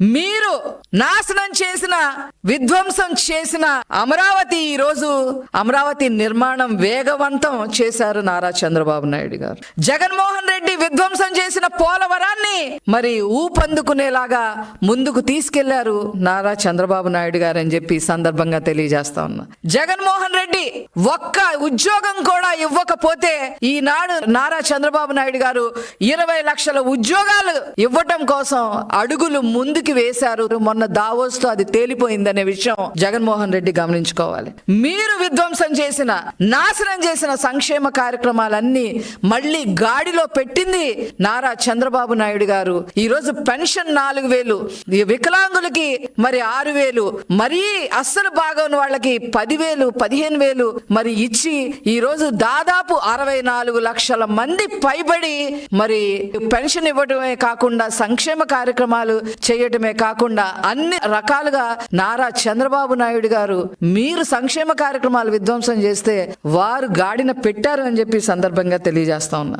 మీరు నాశనం చేసిన విధ్వంసం చేసిన అమరావతి ఈ రోజు అమరావతి నిర్మాణం వేగవంతం చేశారు నారా చంద్రబాబు నాయుడు గారు. జగన్మోహన్ రెడ్డి విధ్వంసం చేసిన పోలవరాన్ని మరి ఊపందుకునేలాగా ముందుకు తీసుకెళ్ళారు నారా చంద్రబాబు నాయుడు గారు అని చెప్పి సందర్భంగా తెలియజేస్తా ఉన్నా. జగన్మోహన్ రెడ్డి ఒక్క ఉద్యోగం కూడా ఇవ్వకపోతే ఈనాడు నారా చంద్రబాబు నాయుడు గారు ఇరవై లక్షల ఉద్యోగాలు ఇవ్వటం కోసం అడుగులు ముందుకు వేశారు? మొన్న దావోస్తో అది తేలిపోయిందనే విషయం జగన్మోహన్ రెడ్డి గమనించుకోవాలి. మీరు విధ్వంసం చేసిన నాశనం చేసిన సంక్షేమ కార్యక్రమాలన్నీ మళ్ళీ గాడిలో పెట్టింది నారా చంద్రబాబు నాయుడు గారు. ఈ రోజు పెన్షన్ నాలుగు వేలు ఈ వికలాంగులకి మరి ఆరు వేలు మరీ అస్సలు బాగోని వాళ్ళకి పదివేలు పదిహేను వేలు మరి ఇచ్చి ఈ రోజు దాదాపు అరవై నాలుగు లక్షల మంది పైబడి మరి పెన్షన్ ఇవ్వడమే కాకుండా సంక్షేమ కార్యక్రమాలు చేయటం చేయటమే కాకుండా అన్ని రకాలుగా నారా చంద్రబాబు నాయుడు గారు మీరు సంక్షేమ కార్యక్రమాలు విధ్వంసం చేస్తే వారు గాడిన పెట్టారు అని చెప్పి సందర్భంగా తెలియజేస్తా ఉన్నా.